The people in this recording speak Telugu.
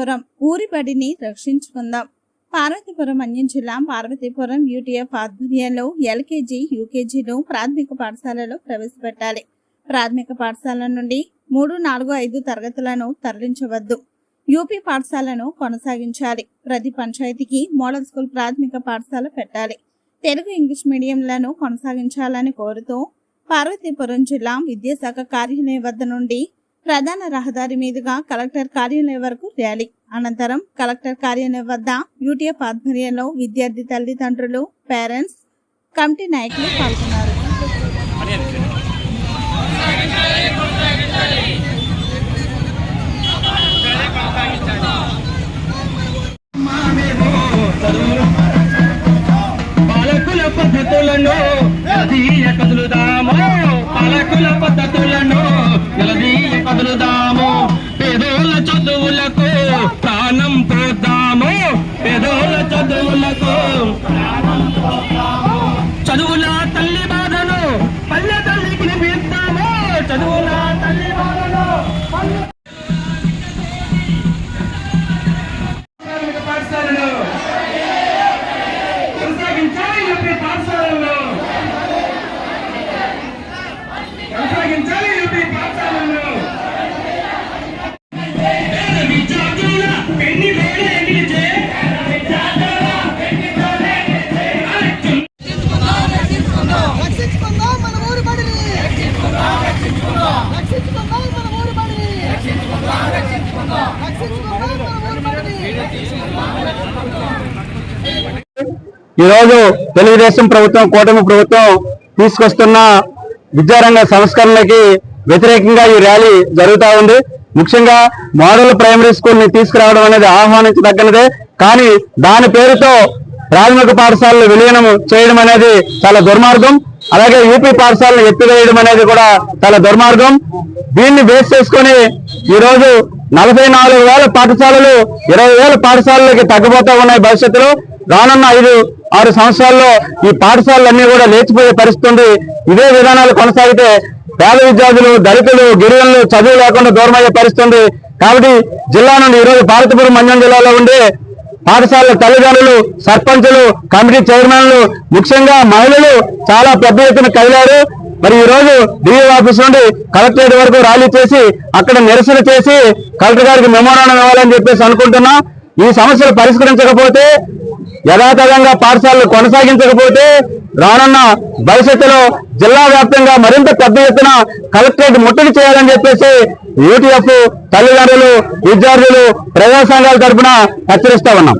పార్వతీపురం. ఊరి బడిని రక్షించుకుందాం. పార్వతీపురం అన్యం జిల్లా పార్వతీపురం యూటీఎఫ్ ఆధ్వర్యంలో ఎల్కేజీ యూకేజీను ప్రాథమిక పాఠశాలలో ప్రవేశపెట్టాలి. ప్రాథమిక పాఠశాల నుండి మూడు నాలుగు ఐదు తరగతులను తరలించవద్దు. యూపీ పాఠశాలను కొనసాగించాలి. ప్రతి పంచాయతీకి మోడల్ స్కూల్ ప్రాథమిక పాఠశాల పెట్టాలి. తెలుగు ఇంగ్లీష్ మీడియంలను కొనసాగించాలని కోరుతూ పార్వతీపురం జిల్లా విద్యాశాఖ కార్యాలయం వద్ద నుండి ప్రధాన రహదారి మీదుగా కలెక్టర్ కార్యాలయం వరకు ర్యాలీ. అనంతరం కలెక్టర్ కార్యాలయం వద్ద యూటీఎఫ్ ఆధ్వర్యంలో విద్యార్థి తల్లిదండ్రులు పేరెంట్స్ కమిటీ నాయకులు పాల్గొన్నారు. పాలకుల పద్ధతులను పాలకుల పద్ధతులు రక్షించుకుందాం. మన ఊరి బడిని రక్షించుకుందాం మన ఊరి బడిని రక్షించుకుందాం మన ఊరి బడిని ఈరోజు తెలుగుదేశం ప్రభుత్వం కూటమి ప్రభుత్వం తీసుకొస్తున్న విద్యారంగ సంస్కరణలకి వ్యతిరేకంగా ఈ ర్యాలీ జరుగుతా ఉంది. ముఖ్యంగా మోడల్ ప్రైమరీ స్కూల్ని తీసుకురావడం అనేది ఆహ్వానించదగ్గనదే. కానీ దాని పేరుతో ప్రాథమిక పాఠశాలలు విలీనం చేయడం అనేది చాలా దుర్మార్గం. అలాగే యూపీ పాఠశాలను ఎత్తివేయడం అనేది కూడా చాలా దుర్మార్గం. దీన్ని బేస్ చేసుకొని ఈ రోజు నలభై నాలుగు వేల పాఠశాలలు ఇరవై వేల పాఠశాలలకి తగ్గిపోతా ఉన్నాయి భవిష్యత్తులో. రానున్న ఐదు ఆరు సంవత్సరాల్లో ఈ పాఠశాలలన్నీ కూడా లేచిపోయే పరిస్థితి ఇదే విధానాలు కొనసాగితే పేద విద్యార్థులు దళితులు గిరిజనులు చదువు లేకుండా దూరమయ్యే పరిస్థితి కాబట్టి జిల్లా నుండి ఈరోజు భారతపురం మంజం జిల్లాలో ఉండే పాఠశాలల తల్లిదండ్రులు సర్పంచులు కమిటీ చైర్మన్లు ముఖ్యంగా మహిళలు చాలా పెద్ద ఎత్తున కదిలారు. మరి ఈ రోజు డిఓ ఆఫీస్ నుండి కలెక్టరేట్ వరకు ర్యాలీ చేసి అక్కడ నిరసన చేసి కలెక్టర్ గారికి మెమోరాండం ఇవ్వాలని చెప్పేసి అనుకుంటున్నాం. ఈ సమస్యలు పరిష్కరించకపోతే యథాతథంగా పాఠశాలలు కొనసాగించకపోతే రానున్న భవిష్యత్తులో జిల్లా వ్యాప్తంగా మరింత పెద్ద ఎత్తున కలెక్టరేట్ ముట్టడి చేయాలని చెప్పేసి యూటీఎఫ్ తల్లిదండ్రులు విద్యార్థులు ప్రజా సంఘాల తరఫున హెచ్చరిస్తా ఉన్నాం.